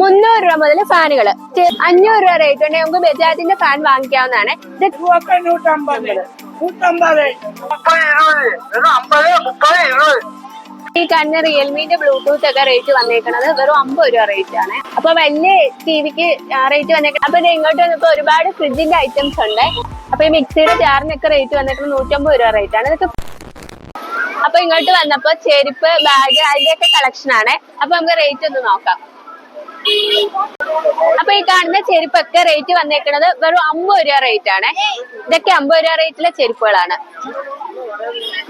മുന്നൂറ് രൂപ മുതൽ ഫാനുകൾ അഞ്ഞൂറ് രൂപ റേറ്റ് ഉണ്ടെങ്കിൽ നമുക്ക് ബജാജിന്റെ ഫാൻ വാങ്ങിക്കാവുന്നതാണ്. ഈ കാണുന്ന റിയൽമിന്റെ ബ്ലൂടൂത്ത് ഒക്കെ റേറ്റ് വന്നേക്കണത് വെറും അമ്പത് രൂപ റേറ്റ് ആണ്. അപ്പൊ വലിയ ടിവിക്ക് റേറ്റ് വന്നേക്കണം അപ്പൊ ഇങ്ങോട്ട് വന്നപ്പോ ഒരുപാട് ഫ്രിഡ്ജിന്റെ ഐറ്റംസ് ഉണ്ട്. അപ്പൊ ഈ മിക്സിയുടെ ജാറിനൊക്കെ റേറ്റ് വന്നേക്കുന്നത് നൂറ്റമ്പത് രൂപ റേറ്റ് ആണ്. ഇതൊക്കെ അപ്പൊ ഇങ്ങോട്ട് വന്നപ്പോ ചെരുപ്പ് ബാഗ് അതിന്റെയൊക്കെ കളക്ഷൻ ആണ്. അപ്പൊ നമുക്ക് റേറ്റ് ഒന്ന് നോക്കാം. അപ്പൊ ഈ കാണുന്ന ചെരുപ്പൊക്കെ റേറ്റ് വന്നേക്കുന്നത് വെറും അമ്പത് രൂപ റേറ്റ് ആണ്. ഇതൊക്കെ അമ്പത് രൂപ റേറ്റിലെ ചെരുപ്പുകളാണ്.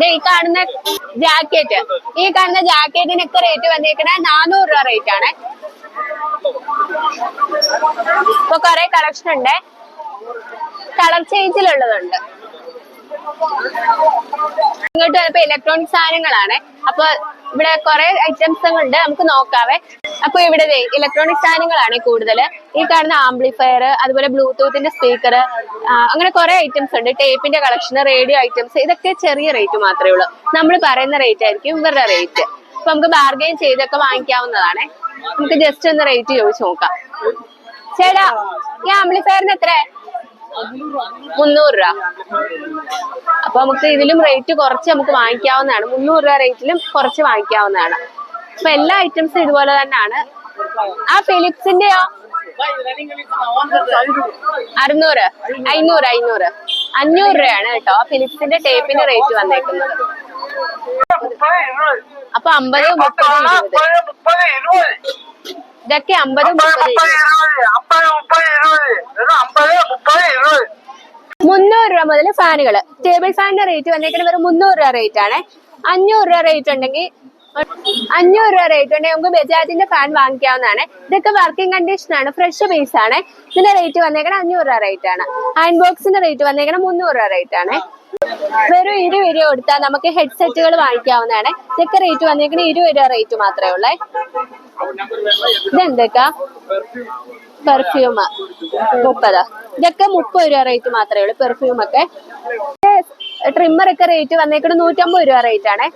ഈ കാണുന്ന ജാക്കറ്റ് ഈ കാണുന്ന ജാക്കറ്റിനൊക്കെ റേറ്റ് വന്നേക്കണ നാനൂറ് രൂപ റേറ്റ് ആണ്. ഇപ്പൊ കൊറേ കളക്ഷൻ ഉണ്ട്. കളർ ചേഞ്ചിലുള്ളതുണ്ട് ഇങ്ങോട്ട് വന്നപ്പോ ഇലക്ട്രോണിക് സാധനങ്ങളാണ്. അപ്പൊ ഇവിടെ കുറെ ഐറ്റംസ് ഉണ്ട് നമുക്ക് നോക്കാവേ. അപ്പൊ ഇവിടെ ഇലക്ട്രോണിക് സാധനങ്ങളാണ് കൂടുതൽ ഈ കാണുന്ന ആംപ്ലിഫയർ അതുപോലെ ബ്ലൂടൂത്തിന്റെ സ്പീക്കർ അങ്ങനെ കുറെ ഐറ്റംസ് ഉണ്ട് ടേപ്പിന്റെ കളക്ഷൻ റേഡിയോ ഐറ്റംസ് ഇതൊക്കെ ചെറിയ റേറ്റ് മാത്രമേ ഉള്ളൂ. നമ്മൾ പറയുന്ന റേറ്റ് ആയിരിക്കും ഇവരുടെ റേറ്റ് അപ്പൊ നമുക്ക് ബാർഗെയിൻ ചെയ്തൊക്കെ വാങ്ങിക്കാവുന്നതാണ്. നമുക്ക് ജസ്റ്റ് ഒന്ന് റേറ്റ് ചോദിച്ചു നോക്കാം. ചേട്ടാ ഈ ആംപ്ലിഫയറിന് എത്ര മുന്നൂറ് രൂപ. അപ്പൊ നമുക്ക് ഇതിലും റേറ്റ് കുറച്ച് നമുക്ക് വാങ്ങിക്കാവുന്നതാണ്. മുന്നൂറ് രൂപ റേറ്റിലും കുറച്ച് വാങ്ങിക്കാവുന്നതാണ്. അപ്പൊ എല്ലാ ഐറ്റംസും ഇതുപോലെ തന്നെയാണ്. ആ ഫിലിപ്സിന്റെയോ അറുന്നൂറ് അഞ്ഞൂറ് അഞ്ഞൂറ്. അഞ്ഞൂറ് രൂപയാണ് കേട്ടോ ഫിലിപ്സിന്റെ ടേപ്പിന്റെ റേറ്റ് വന്നേക്കുന്നത്. അപ്പൊ അമ്പത് മുപ്പത് ഇതൊക്കെ അമ്പത് മുപ്പത് മുപ്പത് ഇരുപത് ഇരുപത് അമ്പത് മുപ്പത് ഇരുപത് വെറും അമ്പത് മുപ്പത് ഇരുപത് മുന്നൂറ് രൂപ മുതൽ ഫാനുകൾ ടേബിൾ ഫാനിന്റെ റേറ്റ് വന്നേക്കുന്നത് വെറും മുന്നൂറ് രൂപ റേറ്റ് ആണ്. അഞ്ഞൂറ് രൂപ റേറ്റ് ഉണ്ടെങ്കിൽ അഞ്ഞൂറ് രൂപ റേറ്റ് ഉണ്ടെങ്കിൽ നമുക്ക് ബജാജിന്റെ ഫാൻ വാങ്ങിക്കാവുന്നതാണ്. ഇതൊക്കെ വർക്കിംഗ് കണ്ടീഷൻ ആണ് ഫ്രഷ് പീസ് ആണ്. ഇതിന്റെ റേറ്റ് വന്നേക്കണ അഞ്ഞൂറ് രൂപ റേറ്റ് ആണ്. അയൺ ബോക്സിന്റെ റേറ്റ് വന്നേക്കണ മുന്നൂറ് രൂപ റേറ്റ് ആണ്. വെറും ഇരുപത് രൂപ കൊടുത്താൽ നമുക്ക് ഹെഡ്സെറ്റുകൾ വാങ്ങിക്കാവുന്നതാണ്. ഇതൊക്കെ റേറ്റ് വന്നേക്കണ ഇരുപത് രൂപ റേറ്റ് മാത്രമേ ഉള്ളേ. ഇതെന്തൊക്കെ? പെർഫ്യൂം മുപ്പത് ഇതൊക്കെ മുപ്പത് രൂപ റേറ്റ് മാത്രമേ ഉള്ളൂ പെർഫ്യൂം ഒക്കെ. ട്രിമ്മർ ഒക്കെ റേറ്റ് വന്നേക്കണ നൂറ്റമ്പത് രൂപ റേറ്റ് ആണേ.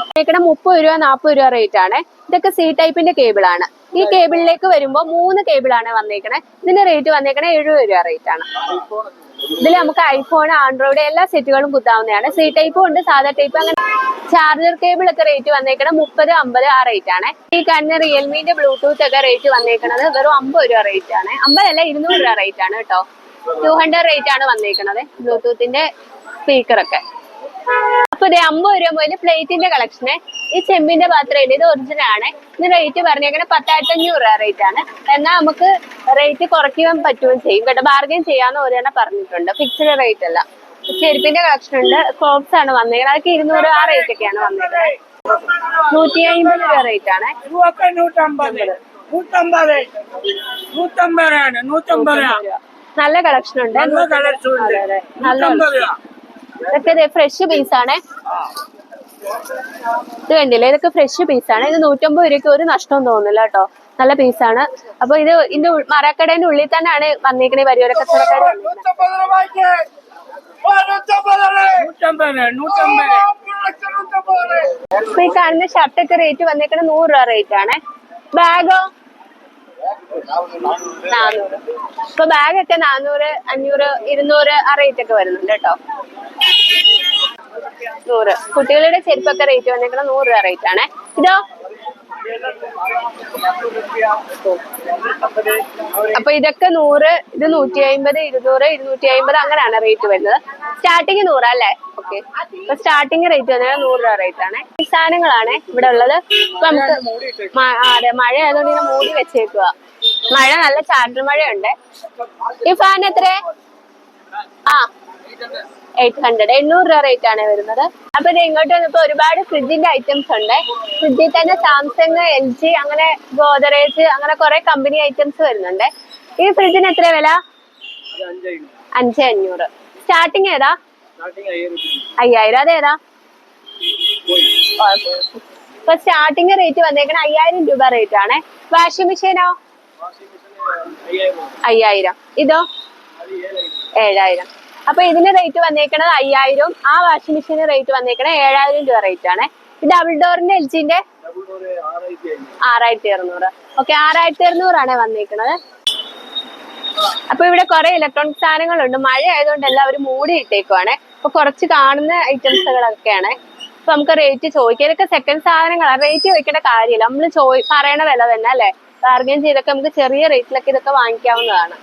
വന്നേക്കണം മുപ്പത് രൂപ നാൽപ്പത് രൂപ റേറ്റ് ആണ്. ഇതൊക്കെ സി ടൈപ്പിന്റെ കേബിൾ ആണ്. ഈ കേബിളിലേക്ക് വരുമ്പോൾ മൂന്ന് കേബിൾ ആണ് വന്നേക്കണേ. ഇതിന്റെ റേറ്റ് വന്നേക്കണേ എഴുപത് രൂപ റേറ്റ് ആണ്. ഇതിൽ നമുക്ക് ഐഫോൺ ആൻഡ്രോയിഡ് എല്ലാ സെറ്റുകളും കുത്താവുന്നതാണ്. സി ടൈപ്പും ഉണ്ട് സാധാ ടൈപ്പ് അങ്ങനെ. ചാർജർ കേബിൾ ഒക്കെ റേറ്റ് വന്നേക്കണം മുപ്പത് അമ്പത് ആ റേറ്റ് ആണ്. ഈ കണ്ണ് റിയൽമിന്റെ ബ്ലൂടൂത്ത് ഒക്കെ റേറ്റ് വന്നേക്കണത് വെറും അമ്പത് രൂപ റേറ്റ് ആണ്. അമ്പതല്ല ഇരുന്നൂറ് രൂപ റേറ്റ് ആണ് കേട്ടോ. ടു ഹൺഡ്രഡ് റേറ്റ് ആണ് വന്നേക്കണത് ബ്ലൂടൂത്തിന്റെ സ്പീക്കർ ഒക്കെ. അപ്പൊ ഇത് അമ്പത് രൂപ മുതൽ പ്ലേറ്റിന്റെ കളക്ഷന് ഈ ചെമ്പിന്റെ പാത്രമുണ്ട് ഇത് ഒറിജിനൽ ആണ്. ഇത് റേറ്റ് പറഞ്ഞേക്കണേ പത്തായിരത്തി അഞ്ഞൂറ് രൂപ റേറ്റ് ആണ്. എന്നാൽ നമുക്ക് റേറ്റ് കുറയ്ക്കാൻ പറ്റുകയും ചെയ്യും കേട്ടോ. ബാർഗൈൻ ചെയ്യാന്ന് ഒരു തന്നെ പറഞ്ഞിട്ടുണ്ട്. ഫിക്സ്ഡ് റേറ്റ് അല്ല. ചെരുപ്പിന്റെ കളക്ഷൻ ഉണ്ട്. ക്രോപ്സ് ആണ് വന്നേക്കുന്നത് അതൊക്കെ ഇരുന്നൂറ് ആ റേറ്റ് ഒക്കെയാണ് വന്നേക്കുന്നത് നൂറ്റി അമ്പത് രൂപ റേറ്റ് ആണ്. നൂറ്റമ്പത്. നല്ല കളക്ഷൻ ഉണ്ട്. നല്ല കളക്ഷൻ ഉണ്ട്. നല്ല ഇതൊക്കെ ഫ്രഷ് പീസ് ആണേ. ഇത് കണ്ടില്ലേ? ഇതൊക്കെ ഫ്രഷ് പീസ് ആണ്. ഇത് നൂറ്റമ്പത് രൂപയ്ക്ക് ഒരു നഷ്ടം തോന്നുന്നില്ല കേട്ടോ. നല്ല പീസാണ് അപ്പൊ ഇത് ഇതിന്റെ ഉൾ- മരക്കടേന്റെ ഉള്ളിൽ തന്നെയാണ് വന്നിരിക്കുന്നത് വരിയോര കച്ചവടക്കാർ ഈ കാണുന്ന ഷർട്ടൊക്കെ റേറ്റ് വന്നേക്കണ നൂറ് രൂപ റേറ്റ് ആണേ. ബാഗോ? നാനൂറ്. ഇപ്പൊ ബാഗൊക്കെ നാനൂറ് അഞ്ഞൂറ് ഇരുന്നൂറ് ആ റേറ്റ് ഒക്കെ വരുന്നുണ്ട് കേട്ടോ. നൂറ്. കുട്ടികളുടെ ചെരുപ്പൊക്കെ റേറ്റ് വന്നേക്കണം നൂറ് രൂപ റേറ്റ് ആണ്. ഇതോ? അപ്പൊ ഇതൊക്കെ നൂറ് ഇത് നൂറ്റി അമ്പത് ഇരുന്നൂറ് ഇരുന്നൂറ്റി അമ്പത് അങ്ങനെയാണ് റേറ്റ് വരുന്നത്. സ്റ്റാർട്ടിങ് നൂറല്ലേ ഓക്കെ അപ്പൊ സ്റ്റാർട്ടിങ് റേറ്റ് വന്നത് നൂറ് രൂപ റേറ്റ് ആണ്. ഈ സാധനങ്ങളാണ് ഇവിടെ ഉള്ളത്. നമുക്ക് അതെ മഴ ആയതുകൊണ്ട് ഇങ്ങനെ മൂടി വെച്ചേക്കുക മഴ നല്ല ചാറ്റൽ മഴയുണ്ട്. ഈ ഫാൻ എത്ര ആ എയ്റ്റ് ഹൺഡ്രഡ്. എണ്ണൂറ് രൂപ റേറ്റ് ആണ് വരുന്നത്. അപ്പൊ ഇത് ഇങ്ങോട്ട് വന്നപ്പോ ഒരുപാട് ഫ്രിഡ്ജിന്റെ ഐറ്റംസ് ഉണ്ട്. ഫ്രിഡ്ജിൽ തന്നെ സാംസങ് എൽ ജി അങ്ങനെ ഗോദറേജ് അങ്ങനെ കുറെ കമ്പനി ഐറ്റംസ് വരുന്നുണ്ട്. ഈ ഫ്രിഡ്ജിന് എത്ര വില? അഞ്ച് അഞ്ഞൂറ്. സ്റ്റാർട്ടിങ് ഏതാ? അയ്യായിരം. അതേതാ? ഇപ്പൊ സ്റ്റാർട്ടിങ് റേറ്റ് വന്നേക്കണ അയ്യായിരം രൂപ റേറ്റ് ആണ്. വാഷിംഗ് മെഷീനോ അയ്യായിരം. ഇതോ? ഏഴായിരം. അപ്പൊ ഇതിന് റേറ്റ് വന്നേക്കണത് അയ്യായിരം. ആ വാഷിംഗ് മെഷീന്റെ റേറ്റ് വന്നേക്കണത് ഏഴായിരം രൂപ റേറ്റ് ആണ്. ഡബിൾ ഡോറിന്റെ എൽ ജിന്റെ ആറായിരത്തി അറുന്നൂറ്. ഓക്കെ ആറായിരത്തി അറുന്നൂറാണ് വന്നേക്കണത്. അപ്പൊ ഇവിടെ കുറെ ഇലക്ട്രോണിക് സാധനങ്ങളുണ്ട്. മഴ ആയതുകൊണ്ട് എല്ലാവരും മൂടി ഇട്ടേക്കുവാണ്. അപ്പൊ കുറച്ച് കാണുന്ന ഐറ്റംസുകളൊക്കെയാണ് അപ്പൊ നമുക്ക് റേറ്റ് ചോദിക്കാം. ഇതൊക്കെ സെക്കൻഡ് സാധനങ്ങളാണ് റേറ്റ് ചോദിക്കേണ്ട കാര്യമില്ല. നമ്മൾ ചോദി പറയണ വില തന്നെ അല്ലേ? ബാർഗൈൻ ചെയ്തൊക്കെ നമുക്ക് ചെറിയ റേറ്റിലൊക്കെ ഇതൊക്കെ വാങ്ങിക്കാവുന്നതാണ്.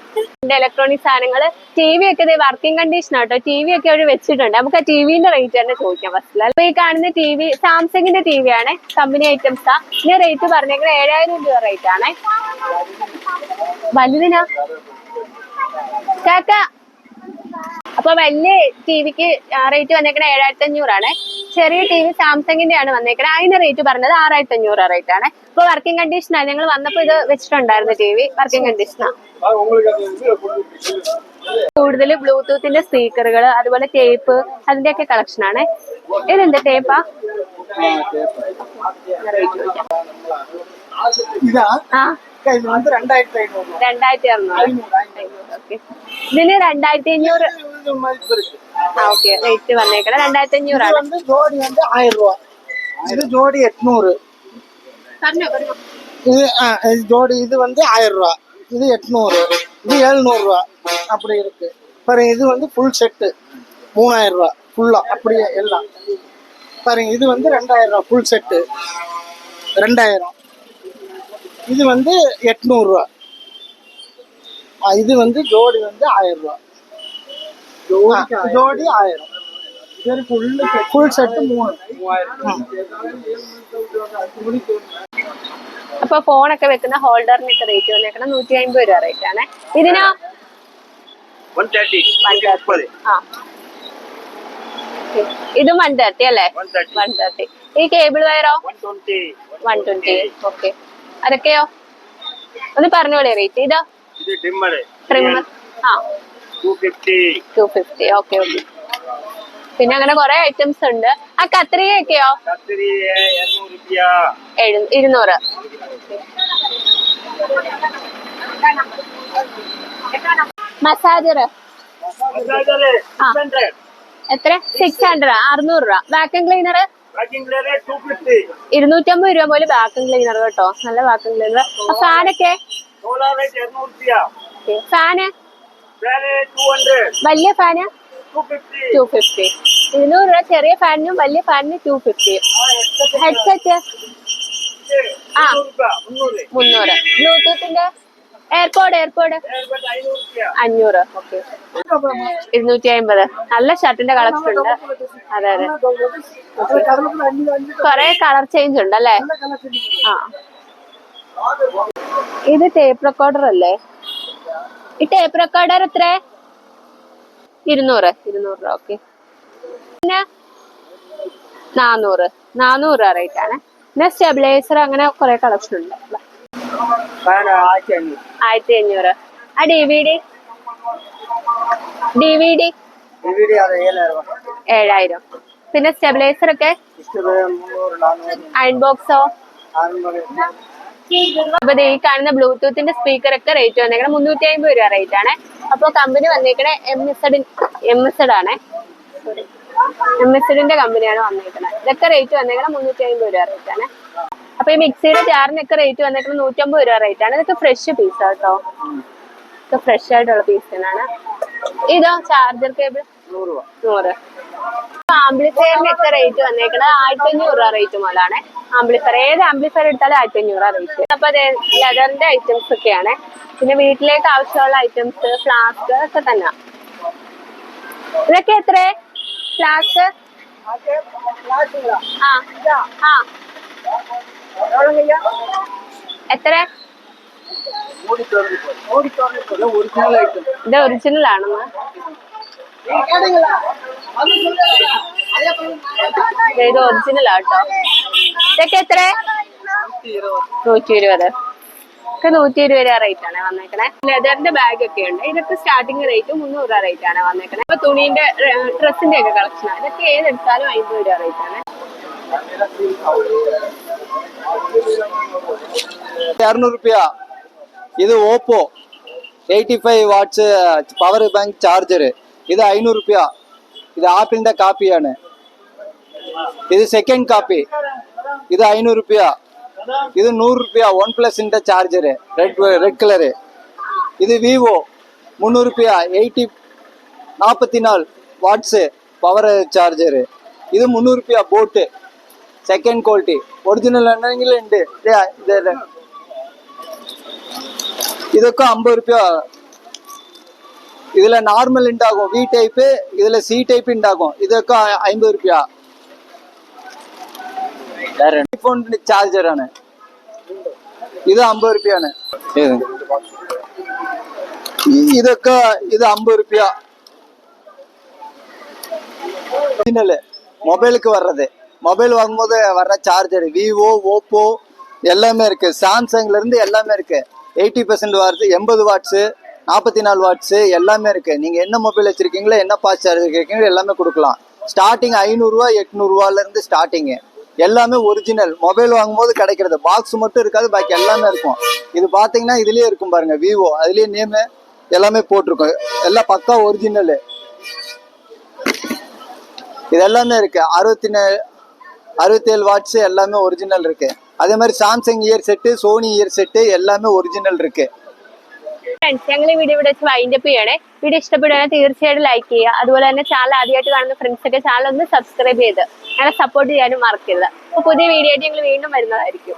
ഇലക്ട്രോണിക് സാധനങ്ങൾ ടി വി ഒക്കെ വർക്കിംഗ് കണ്ടീഷൻ ആട്ടോ. ടി വി ഒക്കെ അവർ വെച്ചിട്ടുണ്ട്. നമുക്ക് ആ ടി വിന്റെ റേറ്റ് തന്നെ ചോദിക്കാം ഫസ്റ്റിൽ അപ്പൊ ഈ കാണുന്ന ടി വി സാംസങ്ങിന്റെ ടി വി ആണ്. കമ്പനി ഐറ്റംസാ ഇതിന്റെ റേറ്റ് പറഞ്ഞേക്കുന്നത് ഏഴായിരം രൂപ റേറ്റ് ആണേ. വലുതിനാ? കാക്ക. അപ്പൊ വലിയ ടിവിക്ക് റേറ്റ് വന്നേക്കണ ഏഴായിരത്തി അഞ്ഞൂറാണ് ചെറിയ ടി വി സാംസങ്ങിന്റെ ആണ് വന്നേക്കണത് അതിന്റെ റേറ്റ് പറഞ്ഞത് ആറായിരത്തി അഞ്ഞൂറ് റേറ്റ് ആണ്. ഇപ്പൊ വർക്കിംഗ് കണ്ടീഷനാണ് ഞങ്ങൾ വന്നപ്പോ ഇത് വെച്ചിട്ടുണ്ടായിരുന്നു ടി വി വർക്കിംഗ് കണ്ടീഷനാ കൂടുതൽ ബ്ലൂടൂത്തിന്റെ സ്പീക്കറുകൾ അതുപോലെ ടേപ്പ് അതിന്റെ ഒക്കെ കളക്ഷൻ ആണ് ഇതെന്ത് ടേപ്പാ ഇതാ ആ. ഇത് வந்து ரெண்டாயிரத்தி ஐநூறு രണ്ടായിരത്തി അറുന്നൂറ് ഓക്കെ ഇതിന് രണ്ടായിരത്തി അഞ്ഞൂറ് இது மதிப்பு இருக்கு ആ ഓക്കെ റേറ്റ് വന്നേക്കണം രണ്ടായിരത്തി இது അഞ്ഞൂറാണ് வந்து ஜோடி வந்து ஆயிரம் ரூபா இது ஜோடி எட்நூறு പറഞ്ഞോ പറഞ്ഞോ இது ஆ, இது ஜோடி இது வந்து ஆயிரம் ரூபா இது எட்நூறு இது எழுநூறு ரூபா அப்படி இருக்கு பாருங்க இது வந்து ஃபுல் செட்டு மூணாயிரம் ரூபா ஃபுல்லா அப்படியே எல்லாம் பாருங்க இது வந்து ரெண்டாயிரம் ரூபா ஃபுல் செட்டு ரெண்டாயிரம் இது வந்து எட்நூறுரூவா இது வந்து ஜோடி வந்து ஆயிரம் ரூபா ஆ, ஜோடி ஆயிரம் ஃபுல் செட்டு மூணு ம். അപ്പൊ ഫോണൊക്കെ വെക്കുന്ന ഹോൾഡറിനൊക്കെ റേറ്റ് വന്നേക്കണം നൂറ്റി അമ്പത് രൂപ റേറ്റ് ആണ് ഇതിനാ ஒன் தேர்ட்டி ആ Okay. ഇതും വൺ തേർട്ടി അല്ലേ വൺ തേർട്ടി ഈ cable വയറോ one twenty one twenty okay അതൊക്കെയോ ഒന്ന് പറഞ്ഞോളേ റേറ്റ് ഇതോ ഓക്കെ പിന്നെ അങ്ങനെ കുറെ ഐറ്റംസ് ഉണ്ട്. ആ കത്രികയൊക്കെയോ ഇരുന്നൂറ്. മസാജർ എത്ര? സിക്സ് ഹൺഡ്രഡ് അറുന്നൂറ് രൂപ. വാക്യൂം ക്ലീനർ ഇരുന്നൂറ്റമ്പത് രൂപ പോലെ വാക്വം ക്ലീനർ കേട്ടോ. നല്ല വാക്വം ക്ലീനർ ഫാനൊക്കെ? ഫാന്? വലിയ ഫാന്? ടു ഫിഫ്റ്റി ഇരുന്നൂറ് രൂപ ചെറിയ ഫാനിനും വലിയ ഫാനിനും ടു ഫിഫ്റ്റി ഹെഡ്സെറ്റ് ആ. മുന്നൂറ്. ബ്ലൂടൂത്തിന്റെ എയർപോർട്ട് എയർപോർട്ട് അഞ്ഞൂറ്. ഓക്കെ ഇരുന്നൂറ്റി അമ്പത് നല്ല ഷർട്ടിന്റെ കളക്ഷൻ ഉണ്ട്. അതെ അതെ. കൊറേ കളർ ചേഞ്ച് ഉണ്ട് അല്ലേ? ആ. ഇത് ടേപ്പ് റെക്കോർഡർ അല്ലേ? ഈ ടേപ്പ് റെക്കോർഡർ എത്ര? ഇരുന്നൂറ്. ഇരുന്നൂറ് രൂപ ഓക്കെ പിന്നെ നാന്നൂറ്. നാന്നൂറ് റേറ്റ് ആണ്. പിന്നെ സ്റ്റെബിലൈസർ അങ്ങനെ കുറെ കളക്ഷൻ ഉണ്ട്. ആയിരത്തി അഞ്ഞൂറ്. ആ D V D D V D ഏഴായിരം പിന്നെ സ്റ്റെബിലൈസർ ഒക്കെ? അയൺബോക്സോ അപ്പൊ ഈ കാണുന്ന ബ്ലൂടൂത്തിന്റെ സ്പീക്കർ ഒക്കെ റേറ്റ് വന്നേക്കണേ മുന്നൂറ്റി അമ്പത് രൂപ റേറ്റ് ആണ്. അപ്പൊ കമ്പനി വന്നേക്കണേ എം എസ് എം എസ് എഡ് ആണ്. എം എസ് എഡിന്റെ കമ്പനിയാണ് വന്നേക്കണേ. ഇതൊക്കെ റേറ്റ് വന്നേക്കണേ മുന്നൂറ്റി അമ്പത് രൂപ റേറ്റ് ആണ്. അപ്പൊ ഈ മിക്സിയുടെ ജാറിനൊക്കെ റേറ്റ് വന്നിട്ട് നൂറ്റമ്പത് രൂപ റേറ്റ് ആണ്. ഇതൊക്കെ ഫ്രഷ് പീസ് കേട്ടോ ഇതൊക്കെ ഫ്രഷ് ആയിട്ടുള്ള പീസിനാണ് ഇതോ ചാർജർ കേബിൾ നൂറ്. ആംബ്ലിഫയറിനൊക്കെ റേറ്റ് വന്നേക്കുന്നത് ആയിരത്തഞ്ഞൂറ് രൂപ റേറ്റ് മുതലാണ് ആംബ്ലിഫയർ ഏത് ആംബ്ലിഫയർ എടുത്താലും ആയിരത്തഞ്ഞൂറ് രൂപ റേറ്റ് അപ്പൊ അതെ ലെതറിന്റെ ഐറ്റംസ് ഒക്കെയാണ്. പിന്നെ വീട്ടിലേക്ക് ആവശ്യമുള്ള ഐറ്റംസ് ഫ്ലാസ്ക് ഒക്കെ തന്നെ. ഇതൊക്കെ എത്ര ഫ്ലാസ്ക് ആ ആ. എത്ര? ഇത് ഒറിജിനൽ ആണെന്ന്. ഇത് ഒറിജിനൽ ആട്ടോ ഇതൊക്കെ എത്ര? നൂറ്റി ഇരുപത് ഒക്കെ നൂറ്റി ഇരുപത് രൂപ റേറ്റ് ആണ് വന്നേക്കണേ. ലെതറിന്റെ ബാഗ് ഒക്കെ ഉണ്ട്. ഇതൊക്കെ സ്റ്റാർട്ടിംഗ് റേറ്റ് മുന്നൂറ് രൂപ റേറ്റ് ആണ് വന്നേക്കണേ. അപ്പൊ തുണീന്റെ ഡ്രസ്സിന്റെ ഒക്കെ കളക്ഷൻ ഇതൊക്കെ ഏതെടുത്താലും അമ്പത് രൂപ റേറ്റ് ആണ്. இரநூறுபியா இது Oppo. Eighty five watts power bank charger. இது ஐநூறுபியா இது ஆப்பிள்ட காப்பியானு இது செகண்ட் காப்பி. இது ஐநூறுபியா இது நூறுரூபியா ஒன் ப்ளஸ்ன்ற சார்ஜரு. Red red colour. இது விவோ. முந்நூறுபியா எயிட்டி நாற்பத்தி நாலு வாட்ஸு பவர் சார்ஜரு. இது முந்நூறுபியா போட்டு. Second quality. ஒரிஜினல் என்னங்களே உண்டு இல்லையா? இது ഇത് ഇത്. ഇതൊക്കെ അമ്പത് രൂപ இதுல நார்மல் உண்டாகும் வி டைப்பு இதுல சி டைப் உண்டாகும் ഇതൊക്കെ അമ്പത് രൂപ ഐഫോൺ ചാർജർ ആണ് ഇത് അമ്പത് രൂപയാണ് ഇത്. ഈ- ഇതൊക്കെ ഇത് അമ്പത് രൂപ ஒரிஜினல் மொபைலுக்கு வர்றது மொபைல் வாங்கும்போது வர்ற சார்ஜர் விவோ ஓப்போ எல்லாமே இருக்கு சாம்சங்ல இருந்து எல்லாமே இருக்கு எயிட்டி பர்சன்ட் வருது எண்பது வாட்ஸு நாற்பத்தி நாலு வாட்ஸு எல்லாமே இருக்குது நீங்கள் என்ன மொபைல் வச்சிருக்கீங்களோ என்ன பாஸ் சார்ஜர் வச்சிருக்கீங்களோ எல்லாமே கொடுக்கலாம். ஸ்டார்டிங் ஐநூறுரூவா எட்நூறுவாலேருந்து ஸ்டார்டிங்கு எல்லாமே ஒரிஜினல் மொபைல் வாங்கும்போது கிடைக்கிறது. பாக்ஸ் மட்டும் இருக்காது பாக்கி எல்லாமே இருக்கும். இது பார்த்தீங்கன்னா இதுலேயே இருக்கும் பாருங்கள் விவோ அதுலேயே நேமு எல்லாமே போட்டிருக்கும். எல்லாம் பக்கா ஒரிஜினலு இது எல்லாமே இருக்குது அறுபத்தி நே அறுபத்தேழு வாட்ஸு எல்லாமே ஒரிஜினல் இருக்குது அதே மாதிரி Samsung ear set Sony ear set எல்லாமே ഒറിജിനൽ இருக்கு ഫ്രണ്ട്സ് ഞങ്ങൾ ഈ വീഡിയോ ഇവിടെ വെച്ച് വൈൻഡപ്പ് ചെയ്യണേ വീഡിയോ ഇഷ്ടപ്പെടുകയാണെങ്കിൽ തീർച്ചയായിട്ടും ലൈക്ക് ചെയ്യുക അതുപോലെ തന്നെ ചാനൽ ആദ്യമായിട്ട് കാണുന്ന ഫ്രണ്ട്സ് ഒക്കെ ചാനൽ ഒന്ന് സബ്സ്ക്രൈബ് ചെയ്ത് ഞങ്ങളെ സപ്പോർട്ട് ചെയ്യാനും മറക്കരുത് അപ്പോൾ പുതിയ വീഡിയോ ആയിട്ട് ഞങ്ങൾ വീണ്ടും വരുന്നതായിരിക്കും